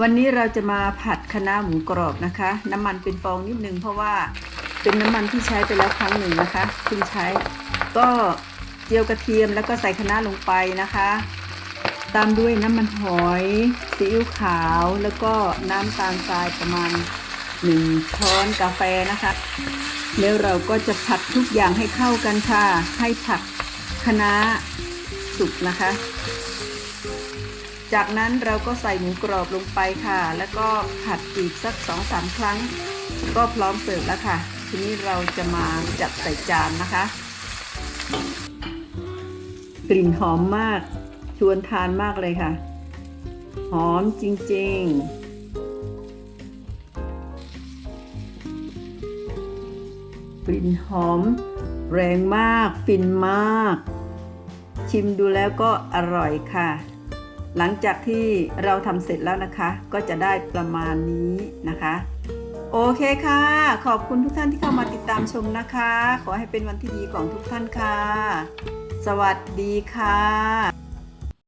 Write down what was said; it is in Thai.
วันนี้เราจะมาผัดคะน้าหมูกรอบนะคะ น้ำมันเป็นฟองนิดนึงเพราะว่าเป็นน้ำมันที่ใช้ไปแล้วครั้งหนึ่งนะคะเพิ่งใช้ ก็เจียวกระเทียมแล้วก็ใส่คะน้าลงไปนะคะ ตามด้วยน้ำมันหอยซีอิ๊วขาวแล้วก็น้ำตาลทรายประมาณ1ช้อนกาแฟนะคะ แล้วเราก็จะผัดทุกอย่างให้เข้ากันค่ะ ให้ผักคะน้าสุกนะคะ จากนั้นเราก็ใส่หมูกรอบลงไปค่ะ แล้วก็ผัดอีกสัก 2-3 ครั้ง ก็พร้อมเสิร์ฟแล้วค่ะ ทีนี้เราจะมาจัดใส่จานนะคะ กลิ่นหอมมาก ชวนทานมากเลยค่ะ หอมจริงๆกลิ่นหอม แรงมาก ฟินมาก ชิมดูแล้วก็อร่อยค่ะ หลังจากที่เราทำเสร็จแล้วนะคะ ก็จะได้ประมาณนี้นะคะ โอเคค่ะ ขอบคุณทุกท่านที่เข้ามาติดตามชมนะคะ ขอให้เป็นวันที่ดีของทุกท่านค่ะ สวัสดีค่ะ